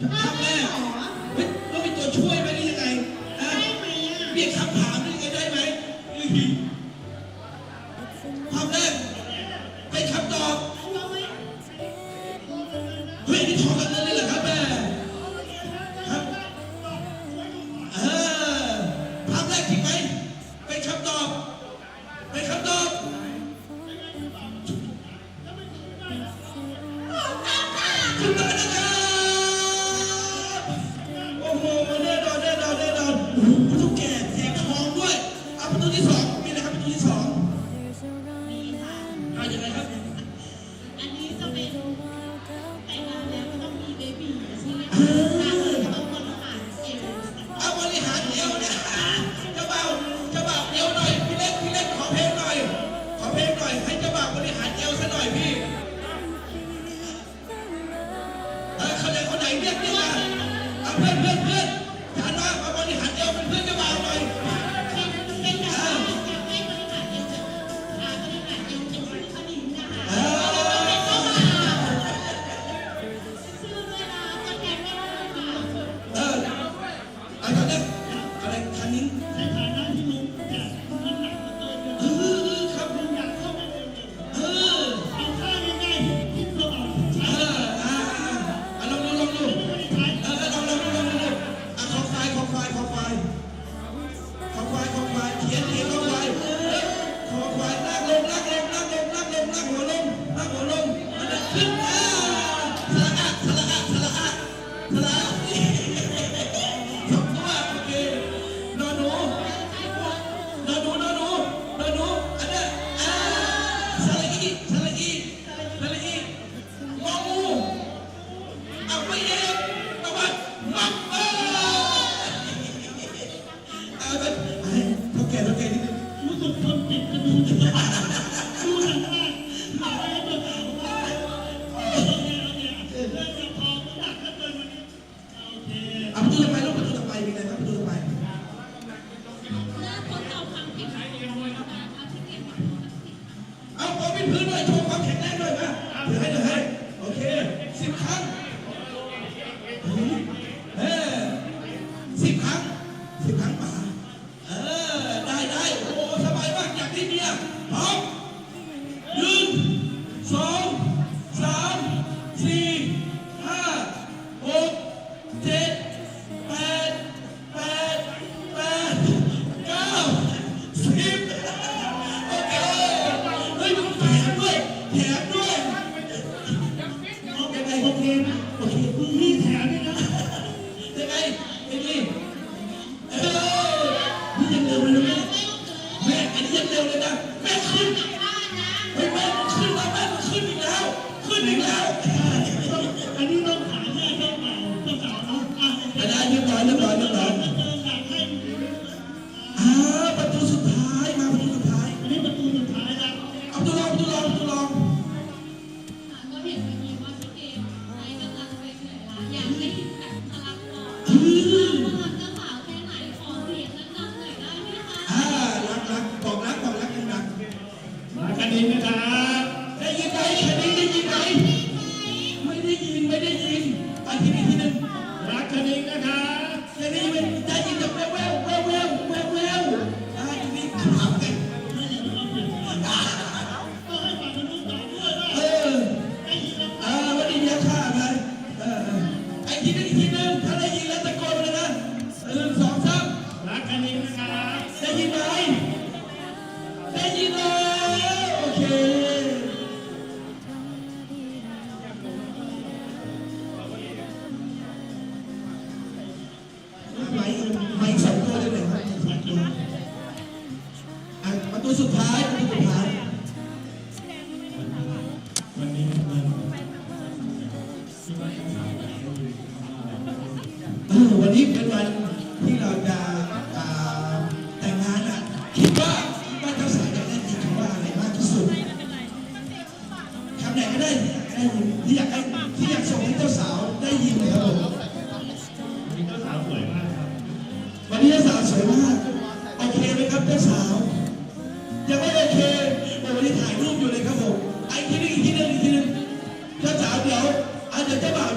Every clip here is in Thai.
Power! ญิงเรียกขึ้นมเอาเพื่อนเพื่อนเพื่อนฉันว่ามาบริหารเดียวเป็นเพื่อน awaiting. พื้นที่แถวด้วยนะ give it, give it. เออวั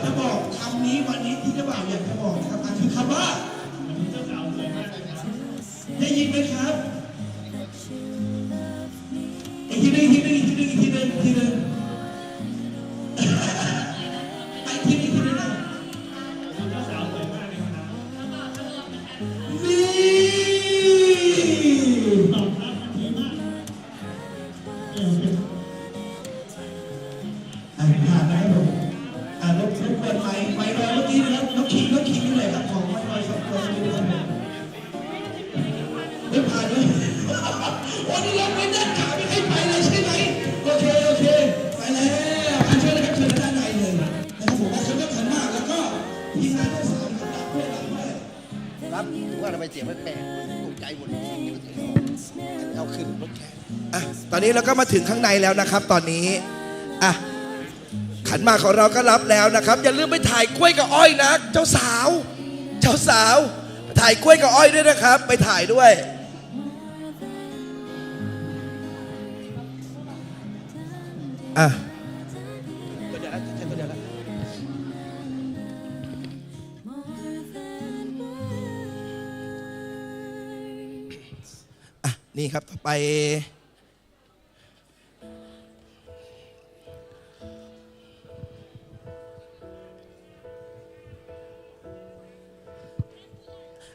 จะเจ้าบ่าวจะบอกคำนี้วันนี้ที่เจ้าบ่าวอยากจะบอกนะครับอาจคือคำว่าวันนี้เจ้าสาวสวยมากเลยครับได้ยินไหมครับ รบรบกวนไม้ไม้ลอยเมื่อกี้นะครับน้องขิงน้องขิงอยู่ไหนครับของไม้ลอยสองตัวนี้นะครับผมไม่ผ่านเลยโอ้นี่เราไม่ได้ขาไม่ให้ไปเลยใช่ไหมโอเคโอเคไปแล้วอะเชิญเลยครับเชิญด้านในเลยนะครับผมอะเชิญก็ขันมากแล้วก็ทีมงานเจ้าสาวกับรับด้วยรับด้วยรับว่าทำไมเสียงมันแปลกตกใจหมดเอาขึ้นรถแข่งอะตอนนี้เราก็มาถึงข้างในแล้วนะครับ ตอนนี้อะ ขันมาของเราก็รับแล้วนะครับ อย่าลืมไปถ่ายกล้วยกับอ้อยนะ เจ้าสาว เจ้าสาว ถ่ายกล้วยกับอ้อยด้วยนะครับ ไปถ่ายด้วย อะตัวเดียวแล้วใช่ตัวเดียวแล้วอะนี่ครับต่อไป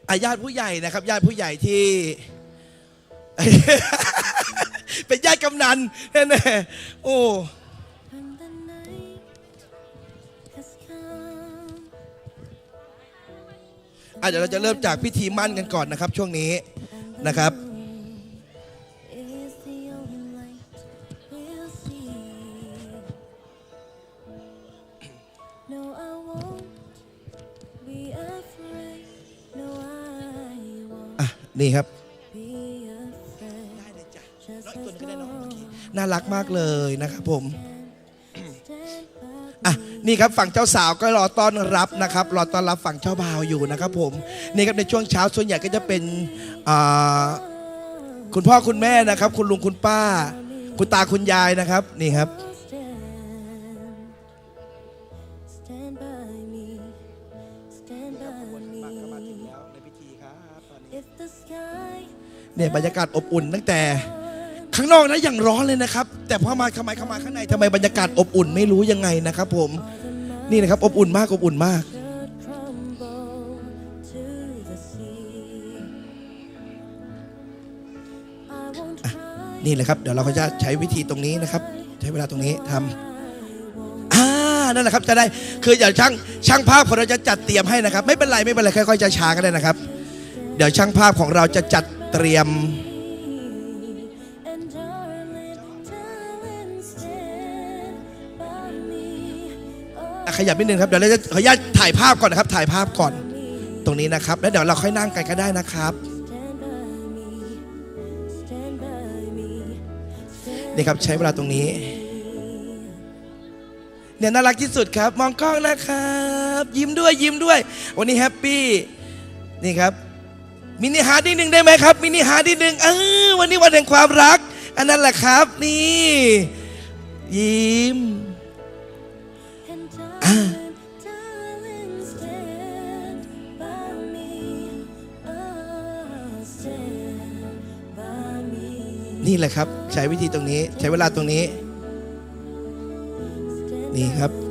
อาญาติผู้ใหญ่นะครับ ญาติผู้ใหญ่ที่ เป็นญาติกำนันแน่ๆโอ้ And the night has come. อะเดี๋ยวเราจะเริ่มจากพิธีมั่นกันก่อนนะครับ ช่วงนี้นะครับ Is the only light we'll see. No, I won't won't อะนี่ครับ be afraid. Just as long น่ารักมากเลยนะครับผม stand by อะนี่ครับฝั่งเจ้าสาวก็รอต้อนรับนะครับรอต้อนรับฝั่งเจ้าบ่าวอยู่นะครับผมนี่ครับในช่วงเช้าส่วนใหญ่ก็จะเป็นอ่าคุณพ่อคุณแม่นะครับ คุณลุงคุณป้า คุณตาคุณยายนะครับ นี่ครับ stand. Stand by me. Stand by me. เนี่ยบรรยากาศอบอุ่นตั้งแต่ข้างนอกนะอย่างร้อนเลยนะครับ แต่พอมาทำไมเข้ามาข้างในทำไมบรรยากาศอบอุ่นไม่รู้ยังไงนะครับผมนี่นะครับอบอุ่นมากอบอุ่นมาก นี่แหละครับ เดี๋ยวเราก็จะใช้วิธีตรงนี้นะครับ ใช้เวลาตรงนี้ทำอ่านั่นแหละครับจะได้คือเดี๋ยวช่างช่างภาพของเราจะจัดเตรียมให้นะครับ ไม่เป็นไรไม่เป็นไรค่อยๆจะช้ากันเลยนะครับ เดี๋ยวช่างภาพของเราจะจัดเตรียม ขยับนิดนึงครับ เดี๋ยวเราจะขออนุญาตถ่ายภาพก่อนนะครับ ถ่ายภาพก่อนตรงนี้นะครับ แล้วเดี๋ยวเราค่อยนั่งกันก็ได้นะครับนี่ครับใช้เวลาตรงนี้เนี่ยน่ารักที่สุดครับ มองกล้องนะครับ ยิ้มด้วยยิ้มด้วย วันนี้แฮปปี้นี่ครับ มินิฮาร์ดนิดนึงได้ไหมครับมินิฮาร์ดนิดนึงเออวันนี้วันแห่งความรัก อันนั้นแหละครับ นี่ ยิ้มนี่แหละครับ ใช้วิธีตรงนี้ ใช้เวลาตรงนี้ นี่ครับ